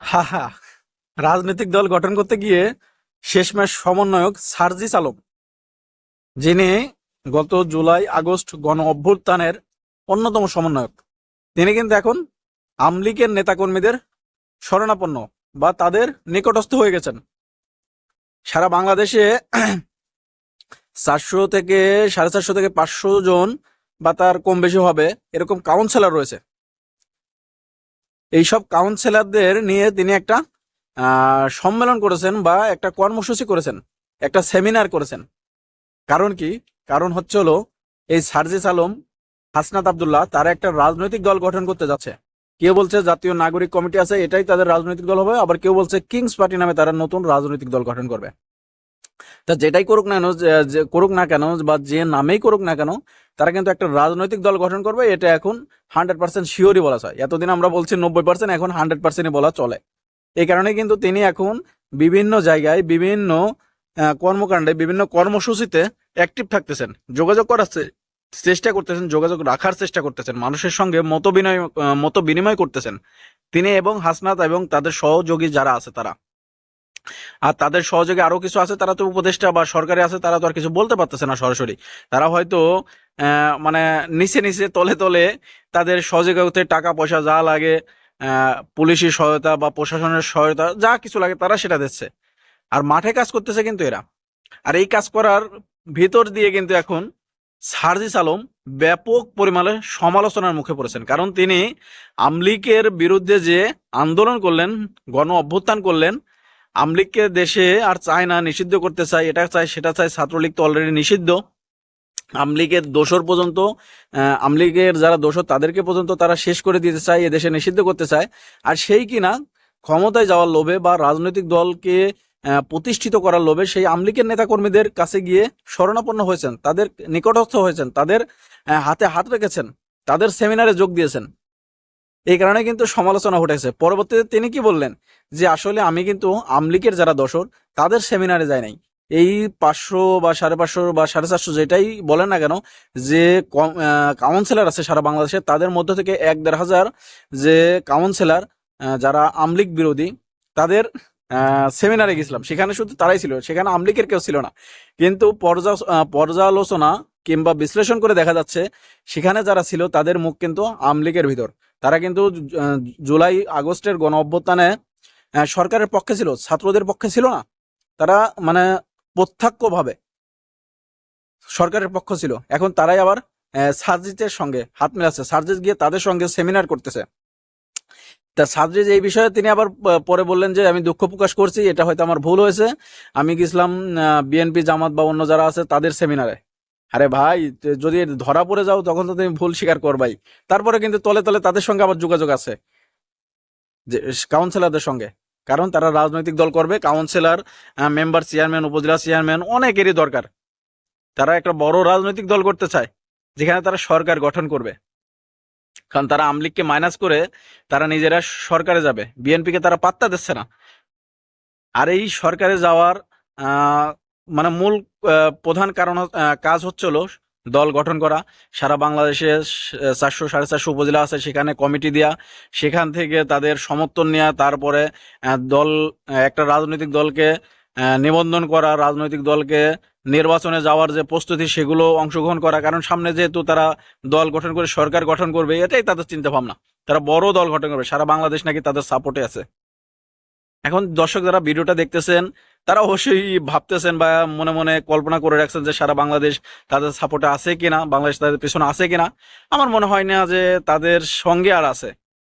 হা হা। রাজনৈতিক দল গঠন করতে গিয়ে শেষমেশ সমন্বয়ক সার্জিস আলম, যিনি গত জুলাই, আগস্ট গণ অভ্যুত্থানের অন্যতম সমন্বয়ক। তিনি কিন্তু এখন আমলিকের নেতাকর্মীদের শরণাপন্ন বা তাদের নিকটস্থ হয়ে গেছেন। সারা বাংলাদেশে চারশো থেকে সাড়ে চারশো থেকে পাঁচশো জন বা তার কম বেশি হবে এরকম কাউন্সিলর রয়েছে। এইসব কাউন্সিলরদের নিয়ে তিনি একটা সম্মেলন করেছেন বা একটা কর্মসূচি করেছেন, একটা সেমিনার করেছেন। কারণ কি? কারণ হচ্ছে হলো, এই সার্জিস আলম, হাসনাত আবদুল্লাহ, তারা একটা রাজনৈতিক দল গঠন করতে যাচ্ছে। কেউ বলছে জাতীয় নাগরিক কমিটি আছে, এটাই তাদের রাজনৈতিক দল হবে, আবার কেউ বলছে কিংস পার্টি নামে তারা নতুন রাজনৈতিক দল গঠন করবে। তা যেটাই করুক না কেন করুক না কেন, বা যে নামেই করুক না কেন তারা কিন্তু একটা রাজনৈতিক দল গঠন করবে এটা এখন হান্ড্রেড পার্সেন্ট শিওরই বলা যায়। এতদিন আমরা বলছি নব্বই পার্সেন্ট এখন হান্ড্রেড পার্সেন্টই বলা চলে। এই কারণে কিন্তু তিনি এখন বিভিন্ন জায়গায় বিভিন্ন কর্মকাণ্ডে বিভিন্ন কর্মসূচিতে অ্যাক্টিভ থাকতেছেন। যোগাযোগ করার চেষ্টা করতেছেন যোগাযোগ রাখার চেষ্টা করতেছেন মানুষের সঙ্গে মত বিনিময় আহ, মত বিনিময় করতেছেন। তিনি এবং হাসনাত এবং তাদের সহযোগী যারা আছে তারা। আর তাদের সহযোগী আরও কিছু আছে তারা তো উপদেষ্টা বা সরকারি আছে তারা তো আর কিছু বলতে পারতেছে না সরাসরি। তারা হয়তো মানে নিচে নিচে তলে তলে তাদের সহযোগিতায় টাকা পয়সা যা লাগে আহ, পুলিশি সহায়তা বা প্রশাসনের সহায়তা যা কিছু লাগে তারা সেটা দিচ্ছে। আর মাঠে কাজ করতেছে কিন্তু এরা। আর এই কাজ করার ভিতর দিয়ে কিন্তু এখন সার্জিস আলম ব্যাপক পরিমাণে সমালোচনার মুখে পড়েছেন। কারণ তিনি আমলিকের বিরুদ্ধে যে আন্দোলন করলেন গণ অভ্যুত্থান করলেন আমলিগকে দেশে আর চায় না নিষিদ্ধ করতে চায় এটা চায় সেটা চায় ছাত্রলীগ তো অলরেডি নিষিদ্ধ। আমলিগের দোসর পর্যন্ত আমলিগের যারা দোসর তাদেরকে পর্যন্ত তারা শেষ করে দিতে চায়, এদেশে নিষিদ্ধ করতে চায়। আর সেই কিনা ক্ষমতায় যাওয়ার লোভে বা রাজনৈতিক দলকে প্রতিষ্ঠিত করার লোভে সেই আমলিগের নেতাকর্মীদের কাছে গিয়ে শরণাপন্ন হয়েছেন। তাদের নিকটস্থ হয়েছেন। তাদের হাতে হাত রেখেছেন। তাদের সেমিনারে যোগ দিয়েছেন। এই কারণে কিন্তু সমালোচনা ঘটেছে। পরবর্তীতে তিনি কি বললেন? যে আসলে আমি কিন্তু আমলিকের যারা দশর তাদের সেমিনারে যাই নাই। এই পাঁচশো বা সাড়ে পাঁচশো বা সাড়ে চারশো যেটাই বলেন না কেন, যে কাউন্সিলর আছে সারা বাংলাদেশে, তাদের মধ্য থেকে এক দেড় হাজার যে কাউন্সিলর যারা আমলিক বিরোধী, তাদের সেমিনারে গেছিলাম। সেখানে শুধু তারাই ছিল, সেখানে আমলিকের কেউ ছিল না। কিন্তু পর্যা পর্যালোচনা কিংবা বিশ্লেষণ করে দেখা যাচ্ছে, সেখানে যারা ছিল তাদের মুখ কিন্তু আমলিকের ভিতর। তারা কিন্তু জুলাই আগস্টের গণ অভ্যুত্থানে সরকারের পক্ষে ছিল, ছাত্রদের পক্ষে ছিল না। তারা মানে প্রত্যক্ষভাবে সরকারের পক্ষ ছিল। এখন তারাই আবার আহ, সার্জিতের সঙ্গে হাত মেলাচ্ছে। সার্জিত গিয়ে তাদের সঙ্গে সেমিনার করতেছে। তা সার্জিজ এই বিষয়ে তিনি আবার পরে বললেন যে আমি দুঃখ প্রকাশ করছি এটা হয়তো আমার ভুল হয়েছে। আমি গেছিলাম বিএনপি জামাত বা অন্য যারা আছে তাদের সেমিনারে আরে ভাই যদি ধরা পড়ে যাও তখন তো তুমি ভুল স্বীকার করবাই তারপরে কিন্তু তলে তলে তাদের সঙ্গে আবার যোগাযোগ আছে যে কাউন্সিলরদের সঙ্গে। কারণ তারা রাজনৈতিক দল করবে councillor member chairman upazila chairman অনেকেরই দরকার। তারা একটা বড় রাজনৈতিক দল করতে চায়, যেখানে তারা সরকার গঠন করবে। কারণ তারা আমলিগকে মাইনাস করে তারা নিজেরা সরকারে যাবে। বিএনপিকে তারা পাত্তা দিচ্ছে না। আর এই সরকারে যাওয়ার মানে মূল প্রধান কারণ কাজ হচ্ছে হলো দল গঠন করা। সারা বাংলাদেশে চারশো, সাড়ে চারশো উপজেলা আছে, সেখানে কমিটি দেয়া। সেখান থেকে তাদের সমর্থন নেওয়া তারপরে দল একটা রাজনৈতিক দলকে নিবন্ধন করা, রাজনৈতিক দলকে নির্বাচনে যাওয়ার যে প্রস্তুতি, সেগুলো অংশগ্রহণ করা। কারণ সামনে যেহেতু তারা দল গঠন করে, সরকার গঠন করবে, এটাই তাদের চিন্তা ভাবনা তারা বড় দল গঠন করবে, সারা বাংলাদেশ নাকি তাদের সাপোর্টে আছে। এখন দর্শক যারা ভিডিওটা দেখতেছেন, তারা অবশ্যই ভাবতেছেন বা মনে মনে কল্পনা করে রাখছেন যে সারা বাংলাদেশ তাদের সাপোর্টে আছে কিনা, বাংলাদেশ তাদের পেছনে আছে কিনা। আমার মনে হয় না যে তাদের সঙ্গে আর আছে।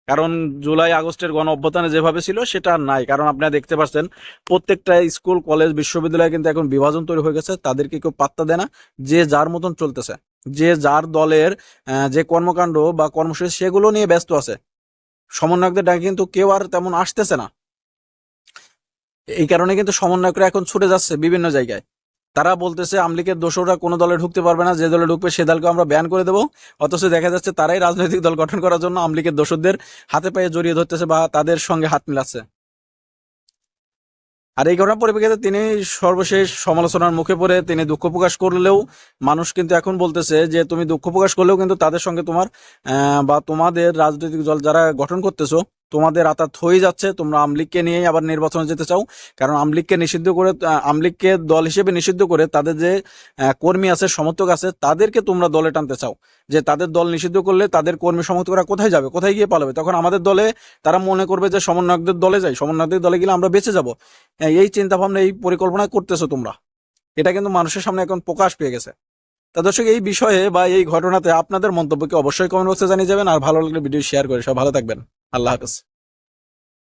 কারণ জুলাই, আগস্টের গণ অভ্যুত্থানে যেভাবে ছিল, সেটা নাই। কারণ আপনারা দেখতে পাচ্ছেন, প্রত্যেকটা স্কুল, কলেজ, বিশ্ববিদ্যালয়ে কিন্তু এখন বিভাজন তৈরি হয়ে গেছে। তাদেরকে কেউ পাত্তা দেয় না। যে যার মতন চলতেছে, যে যার দলের যে কর্মকাণ্ড বা কর্মসূচি, সেগুলো নিয়ে ব্যস্ত আছে। সমন্বয়কদের ডাকে কিন্তু কেউ আর তেমন আসতেছে না। এই কারণে কিন্তু সমন্বয়করা এখন ছুটে যাচ্ছে বিভিন্ন জায়গায়। তারা বলতেছে আমলিকের দোষরা কোনো দলে ঢুকতে পারবে না, যে দলে ঢুকবে সে দলকে আমরা ব্যান করে দেবো। অথচ দেখা যাচ্ছে তারাই রাজনৈতিক দল গঠন করার জন্য আমলিকের দোষরদের হাতে পায়ে জড়িয়ে ধরতেছে বা তাদের সঙ্গে হাত মিলাচ্ছে। আর এই ঘটনার পরিপ্রেক্ষিতে তিনি সর্বশেষ সমালোচনার মুখে পড়ে তিনি দুঃখ প্রকাশ করলেও মানুষ কিন্তু এখন বলতেছে যে, তুমি দুঃখ প্রকাশ করলেও কিন্তু তাদের সঙ্গে তোমার বা তোমাদের রাজনৈতিক দল যারা গঠন করতেছো তোমাদের আতা থই যাচ্ছে তোমরা আমলিগকে নিয়েই আবার নির্বাচনে যেতে চাও। কারণ আমলিগকে নিষিদ্ধ করে আহ, আমলিগকে দল হিসেবে নিষিদ্ধ করে তাদের যে কর্মী আছে সমর্থক আছে তাদেরকে তোমরা দলে টানতে চাও। যে তাদের দল নিষিদ্ধ করলে তাদের কর্মী সমর্থকরা কোথায় যাবে কোথায় গিয়ে পালাবে? তখন আমাদের দলে তারা মনে করবে যে সমন্বয়কদের দলে যাই সমন্বয়কদের দলে গেলে আমরা বেঁচে যাব। এই চিন্তাভাবনা এই পরিকল্পনা করতেছো তোমরা। এটা কিন্তু মানুষের সামনে এখন প্রকাশ পেয়ে গেছে। তা দর্শক এই বিষয়ে বা এই ঘটনাতে আপনাদের মন্তব্যকে অবশ্যই কমেন্ট বক্সে জানিয়ে যাবেন। আর ভালো লাগলে ভিডিও শেয়ার করে সব ভালো থাকবেন। আল্লাহ হাফেজ।